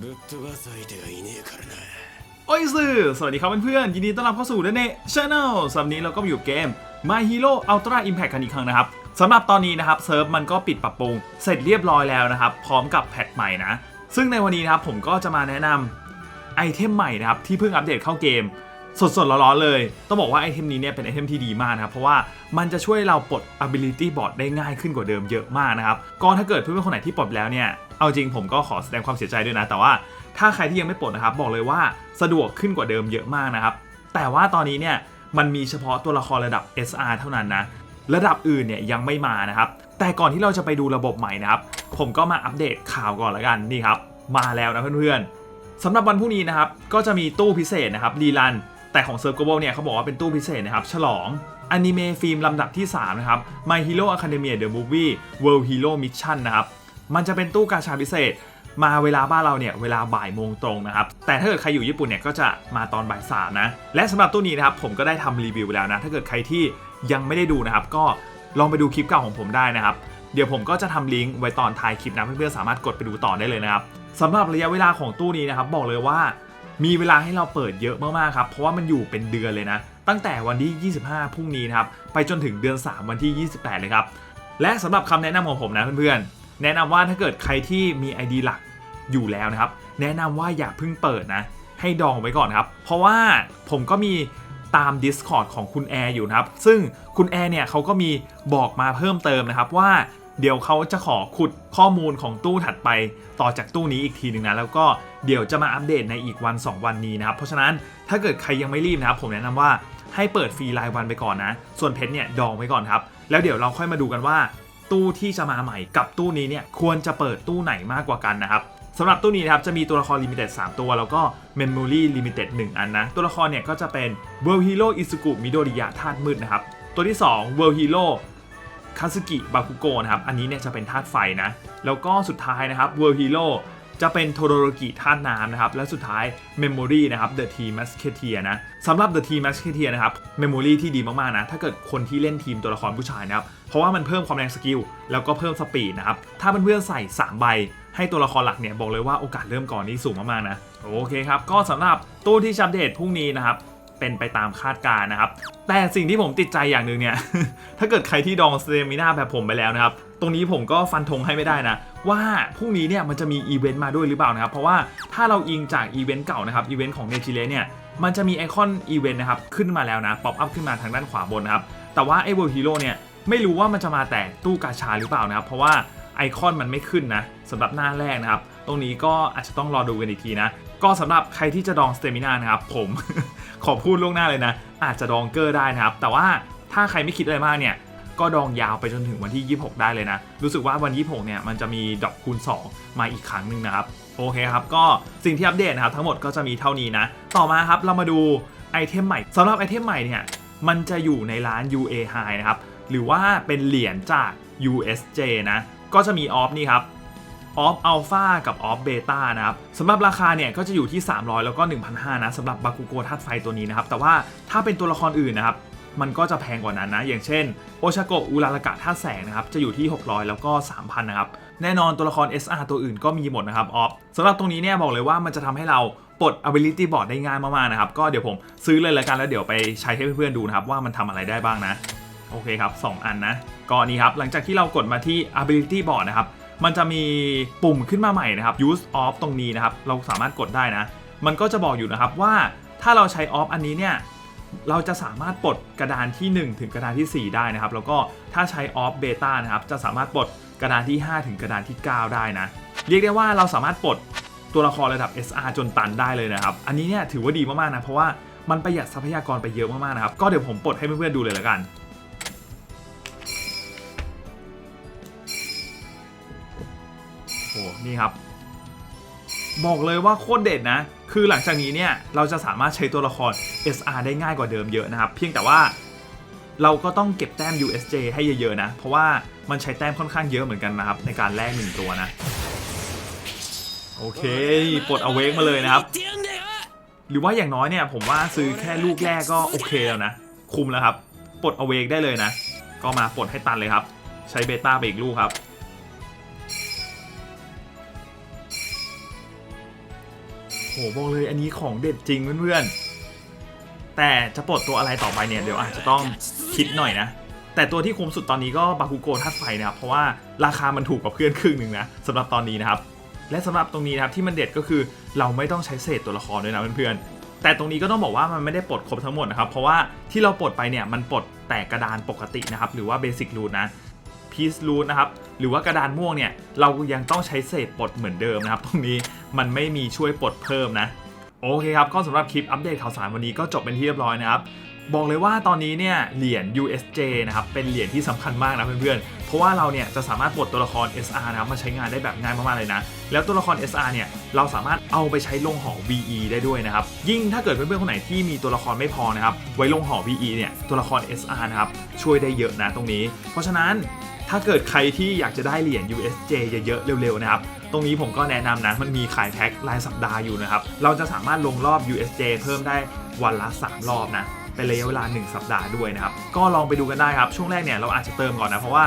ぶっ飛ばす相手がいねえからな โอ้ยสื่อสวัสดีครับเพื่อนๆยินดีต้อนรับเข้าสู่เดนเน่ช n แนลสำหรับนี้เราก็มาอยู่เกม My Hero Ultra Impact กันอีกครั้งนะครับสำหรับตอนนี้นะครับเซิร์ฟมันก็ปิดปรับปรุงเสร็จเรียบร้อยแล้วนะครับ พร้อมกับแพทใหม่นะ ซึ่งในวันนี้นะครับผมก็จะมาแนะนำไอเทมใหม่นะครับที่เพิ่งอัปเดตเข้าเกม สดๆร้อนๆเลย ต้องบอกว่าไอเทมนี้เนี่ยเป็นไอเทมที่ดีมากนะครับ เพราะว่ามันจะช่วยเราปลด ability board ได้ง่ายขึ้นกว่าเดิมเยอะมากนะครับ ก็ถ้าเกิดเพื่อนๆคนไหนที่ปลดแล้วเนี่ย เอาจริงผมก็ขอแสดงความเสียใจด้วยนะ แต่ว่าถ้าใครที่ยังไม่ปลดนะครับ บอกเลยว่าสะดวกขึ้นกว่าเดิมเยอะมากนะครับ แต่ว่าตอนนี้เนี่ยมันมีเฉพาะตัวละครระดับ SR เท่านั้นนะ ระดับอื่นเนี่ยยังไม่มานะครับ แต่ก่อนที่เราจะไปดูระบบใหม่นะครับ ผมก็มาอัปเดตข่าวก่อนละกันนี่ครับ มาแล้วนะเพื่อนๆสำหรับวันพรุ่งนี้นะครับ ก็จะมีตู้พิเศษนะครับรีรัน แต่ของเซิร์ฟโกลบอลเนี่ยเขาบอกว่าเป็นตู้พิเศษนะครับ ฉลองอนิเมะฟิล์มลำดับที่ 3 นะครับ My Hero Academia The Movie World Hero Mission นะครับ มันจะเป็นตู้กาชาพิเศษ มาเวลาบ้านเราเนี่ย เวลาบ่ายโมงตรงนะครับ แต่ถ้าเกิดใครอยู่ญี่ปุ่นเนี่ย ก็จะมาตอนบ่ายสามนะ และสำหรับตู้นี้นะครับ ผมก็ได้ทำรีวิวไปแล้วนะ ถ้าเกิดใครที่ยังไม่ได้ดูนะครับ ก็ลองไปดูคลิปเก่าของผมได้นะครับ เดี๋ยวผมก็จะทำลิงก์ไว้ตอนท้ายคลิปนะ เพื่อนๆสามารถกดไปดูต่อได้เลยนะครับสำหรับระยะเวลาของตู้นี้นะครับบอกเลยว่า มีเวลาให้เราเปิดเยอะมากๆครับ เพราะว่ามันอยู่เป็นเดือนเลยนะ ตั้งแต่วันที่ 25 พรุ่งนี้นะครับ ไปจนถึงเดือน 3 วันที่ 28 เลยครับ และสำหรับคำแนะนำของผมนะเพื่อนๆ แนะนำว่าถ้าเกิดใครที่มี ID หลักอยู่แล้วนะครับ แนะนำว่าอย่าเพิ่งเปิดนะ ให้ดองไว้ก่อนครับ เพราะว่าผมก็มีตาม Discord ของคุณแอร์อยู่นะครับ ซึ่งคุณแอร์เนี่ยเขาก็มีบอกมาเพิ่มเติมนะครับว่า เดี๋ยวเขาจะขอขุดข้อมูลของตู้ถัดไปต่อจากตู้นี้อีกทีหนึ่งนะแล้วก็เดี๋ยวจะมาอัปเดตในอีกวัน 2 วันนี้นะครับ เพราะฉะนั้นถ้าเกิดใครยังไม่รีบนะครับผมแนะนำว่าให้เปิดฟรีรายวันไปก่อนนะ ส่วนเพชรเนี่ยดองไว้ก่อนครับ แล้วเดี๋ยวเราค่อยมาดูกันว่า ตู้ที่จะมาใหม่กับตู้นี้เนี่ยควรจะเปิดตู้ไหนมากกว่ากันนะครับสำหรับตู้นี้นะครับจะมีตัวละครลิมิเต็ด3ตัว แล้วก็ Memory Limited 1 อันนะ ตัวละครเนี่ยก็จะเป็น World Hero Izuku Midoriya ธาตุมืดนะครับ ตัวที่ 2 World Hero คาซึกิบาคุโกะนะครับ อันนี้เนี่ยจะเป็นธาตุไฟนะ แล้วก็สุดท้ายนะครับ World Hero จะเป็นโทโดโรกิธาตุน้ำนะครับ และสุดท้าย Memory นะครับ The Team Musketeer นะสำหรับ The Team Musketeer นะครับ Memory ที่ดีมาก ๆ นะ ถ้าเกิดคนที่เล่นทีมตัวละครผู้ชายนะครับ เพราะว่ามันเพิ่มความแรงสกิล แล้วก็เพิ่มสปีดนะครับ ถ้าเพื่อนๆใส่ 3 ใบ ให้ตัวละครหลักเนี่ย บอกเลยว่าโอกาสเริ่มก่อนนี่สูงมาก ๆ นะ โอเคครับ ก็สำหรับตู้ที่ชัปเดตพรุ่งนี้นะครับ เป็นไปตามคาดการณ์นะครับ แต่สิ่งที่ผมติดใจอย่างหนึ่งเนี่ย ถ้าเกิดใครที่ดองสเตมิน่าแบบผมไปแล้วนะครับ ตรงนี้ผมก็ฟันธงให้ไม่ได้นะ ว่าพรุ่งนี้เนี่ยมันจะมีอีเวนต์มาด้วยหรือเปล่านะครับ เพราะว่าถ้าเราอิงจากอีเวนต์เก่านะครับ อีเวนต์ของเนจิเลเนี่ย มันจะมีไอคอนอีเวนต์นะครับ ขึ้นมาแล้วนะ ป๊อปอัพขึ้นมาทางด้านขวาบนนะครับ แต่ว่าไอเวอร์ฮีโร่เนี่ย ไม่รู้ว่ามันจะมาแต่ตู้กาชาหรือเปล่านะครับ เพราะว่าไอคอนมันไม่ขึ้นนะสำหรับหน้าแรกนะครับ ตรงนี้ก็อาจจะต้องรอดูกันอีกทีนะ ก็สำหรับใครที่จะดองสเตมินานะครับผม ขอพูดล่วงหน้าเลยนะ อาจจะดองเกอร์ได้นะครับ แต่ว่าถ้าใครไม่คิดอะไรมากเนี่ย ก็ดองยาวไปจนถึงวันที่ 26 ได้เลยนะ รู้สึกว่าวัน 26 เนี่ยมันจะมีดอกคูณ 2 มาอีกครั้งหนึ่งนะครับ โอเคครับ ก็สิ่งที่อัปเดตนะครับ ทั้งหมดก็จะมีเท่านี้นะ ต่อมาครับเรามาดูไอเทมใหม่สำหรับไอเทมใหม่เนี่ยมันจะอยู่ในร้าน UA High นะครับหรือว่าเป็นเหรียญจาก USJ นะก็จะมีออฟนี่ครับ ออฟอัลฟากับออฟเบต้านะครับสำหรับราคาเนี่ยก็จะอยู่ที่ 300 แล้วก็ 1,500นะสำหรับบากุโกธาตุไฟตัวนี้นะครับแต่ว่าถ้าเป็นตัวละครอื่นนะครับมันก็จะแพงกว่านั้นนะ อย่างเช่น โอชาโกอุรารากะธาแสงนะครับ จะอยู่ที่ 600 แล้วก็ 3,000 นะครับ แน่นอนตัวละคร SR ตัวอื่นก็มีหมดนะครับออฟสำหรับตรงนี้เนี่ยบอกเลยว่ามันจะทำให้เราปลด ability board ได้ง่ายมากๆนะครับ ก็เดี๋ยวผมซื้อเลยละกันแล้วเดี๋ยวไปใช้ให้เพื่อนๆดูนะครับ ว่ามันทำอะไรได้บ้างนะ โอเคครับ 2 อันนะก็นี่ครับ หลังจากที่เรากดมาที่ ability board นะครับ มันจะมีปุ่มขึ้นมาใหม่นะครับ use off ตรงนี้นะครับ เราสามารถกดได้นะ มันก็จะบอกอยู่นะครับว่าถ้าเราใช้ off อันนี้เนี่ยเราจะสามารถปลดกระดานที่ 1 ถึงกระดานที่ 4 ได้นะครับ แล้วก็ถ้าใช้ off beta นะครับ จะสามารถปลดกระดานที่ 5 ถึงกระดานที่ 9 ได้นะ เรียกได้ว่าเราสามารถปลดตัวละครระดับ SR จนตันได้เลยนะครับ อันนี้เนี่ยถือว่าดีมากๆนะ เพราะว่ามันประหยัดทรัพยากรไปเยอะมากๆนะครับ ก็เดี๋ยวผมปลดให้เพื่อนๆดูเลยละกันี่ครับ บอกเลยว่าโคตรเด็ดนะ คือหลังจากนี้เนี่ยเราจะสามารถใช้ตัวละคร SR ได้ง่ายกว่าเดิมเยอะนะครับ เพียงแต่ว่าเราก็ต้องเก็บแต้ม USJ ให้เยอะๆนะ เพราะว่ามันใช้แต้มค่อนข้างเยอะเหมือนกันนะครับ ในการแลกหนึ่งตัวนะ โอเคปลดเอาเวกมาเลยนะครับ หรือว่าอย่างน้อยเนี่ยผมว่าซื้อแค่ลูกแรกก็โอเคแล้วนะ คุมแล้วครับ ปลดเอาเวกได้เลยนะ ก็มาปลดให้ตันเลยครับ ใช้เบต้าไปอีกลูกครับ หบอกเลยอันนี้ของเด็ดจริงเพื่อนๆ แต่จะปลดตัวอะไรต่อไปเนี่ยเดี๋ยวอาจจะต้องคิดหน่อยนะ แต่ตัวที่คุ้มสุดตอนนี้ก็บาคุโกทัดไฟนะครับ เพราะว่าราคามันถูกกว่าเพื่อนครึ่งหนึ่งนะสำหรับตอนนี้นะครับ และสำหรับตรงนี้นะครับที่มันเด็ดก็คือเราไม่ต้องใช้เศษตัวละครด้วยนะเพื่อนๆ แต่ตรงนี้ก็ต้องบอกว่ามันไม่ได้ปลดครบทั้งหมดนะครับ เพราะว่าที่เราปลดไปเนี่ยมันปลดแต่กระดานปกตินะครับหรือว่าเบสิ c รูทนะ พีซรูทนะครับหรือว่ากระดานม่วงเนี่ยเรายังต้องใช้เศษปลดเหมือนเดิมนะครับ ตรงนี้มันไม่มีช่วยปลดเพิ่มนะ โอเคครับก็สำหรับคลิปอัปเดตข่าวสารวันนี้ก็จบเป็นที่เรียบร้อยนะครับบอกเลยว่าตอนนี้เนี่ยเหรียญ USJ นะครับเป็นเหรียญที่สำคัญมากนะเพื่อนๆ เพราะว่าเราเนี่ยจะสามารถปลดตัวละคร SR นะครับมาใช้งานได้แบบง่ายมากๆเลยนะ แล้วตัวละคร SR เนี่ยเราสามารถเอาไปใช้ลงหอ VE ได้ด้วยนะครับ ยิ่งถ้าเกิดเพื่อนๆคนไหนที่มีตัวละครไม่พอนะครับไว้ลงหอ VE เนี่ยตัวละคร SR นะครับช่วยได้เยอะนะตรงนี้ เพราะฉะนั้น ถ้าเกิดใครที่อยากจะได้เหรียญ USJ เยอะๆเร็วๆนะครับ ตรงนี้ผมก็แนะนำนะ มันมีขายแพ็ครายสัปดาห์อยู่นะครับ เราจะสามารถลงรอบ USJ เพิ่มได้วันละ 3 รอบนะ เป็นระยะเวลา 1 สัปดาห์ด้วยนะครับ ก็ลองไปดูกันได้ครับ ช่วงแรกเนี่ยเราอาจจะเติมก่อนนะ เพราะว่า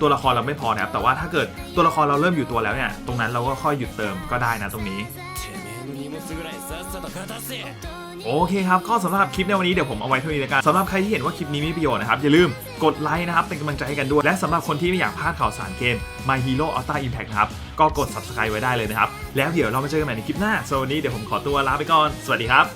ตัวละครเราไม่พอนะครับ แต่ว่าถ้าเกิดตัวละครเราเริ่มอยู่ตัวแล้วเนี่ย ตรงนั้นเราก็ค่อยหยุดเติมก็ได้นะตรงนี้ โอเคครับก็สำหรับคลิปในวันนี้เดี๋ยวผมเอาไว้เท่านี้แล้วกันสำหรับใครที่เห็นว่าคลิปนี้มีประโยชน์นะครับอย่าลืมกดไลค์นะครับเป็นกำลังใจให้กันด้วย และสำหรับคนที่ไม่อยากพลาดข่าวสารเกม My Hero Ultra Impact นะครับก็กด subscribe ไว้ได้เลยนะครับ แล้วเดี๋ยวเรามาเจอกันใหม่ในคลิปหน้าสวัสดีเดี๋ยวผมขอตัวลาไปก่อนสวัสดีครับ